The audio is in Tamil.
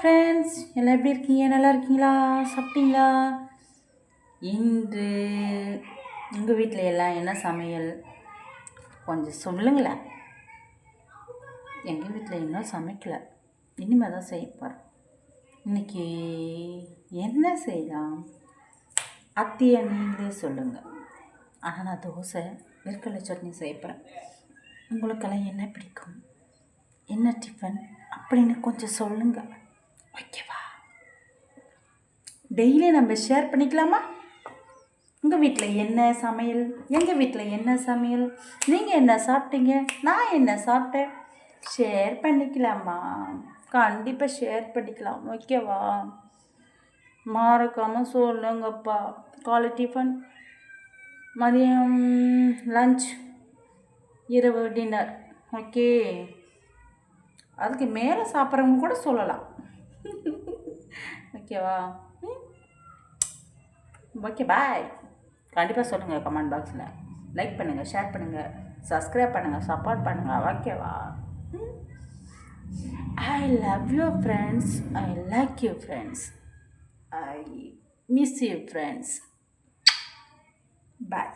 ஃப்ரெண்ட்ஸ் எல்லாம் எப்படி இருக்கீங்க? நல்லா இருக்கீங்களா? சாப்பிட்டீங்களா? இன்று உங்கள் வீட்டில் எல்லாம் என்ன சமையல்? கொஞ்சம் சொல்லுங்களேன். எங்கள் வீட்டில் இன்னும் சமைக்கலை. இனிமேல் தான் செய்ய போகிறேன் என்ன செய்யலாம்? அத்தியை நீங்களே சொல்லுங்கள் ஆனால் நான் தோசை நெற்கடலை சட்னி செய்ய போகிறேன் உங்களுக்கெல்லாம் என்ன பிடிக்கும்? என்ன டிஃபன் அப்படின்னு கொஞ்சம் சொல்லுங்கள் ஓகேவா? டெய்லி நம்ம ஷேர் பண்ணிக்கலாமா? உங்கள் வீட்டில் என்ன சமையல்? எங்கள் வீட்டில் என்ன சமையல்? நீங்கள் என்ன சாப்பிட்டீங்க? நான் என்ன சாப்பிட்டேன்? ஷேர் பண்ணிக்கலாமா? கண்டிப்பாக ஷேர் பண்ணிக்கலாம். ஓகேவா? மறக்காமல் சொல்லுங்கப்பா. காலை டிஃபன் மதியம் லஞ்ச் இரவு டின்னர் ஓகே அதுக்கு மேலே சாப்பிட்றவங்க கூட சொல்லலாம். ஓகேவா ஓகே பாய். கண்டிப்பாக சொல்லுங்கள் கமெண்ட் பாக்ஸில். லைக் பண்ணுங்கள் ஷேர் பண்ணுங்கள் சப்ஸ்கிரைப் பண்ணுங்கள் சப்போர்ட் பண்ணுங்கள் ஓகேவா I love you friends I like you friends I miss you friends bye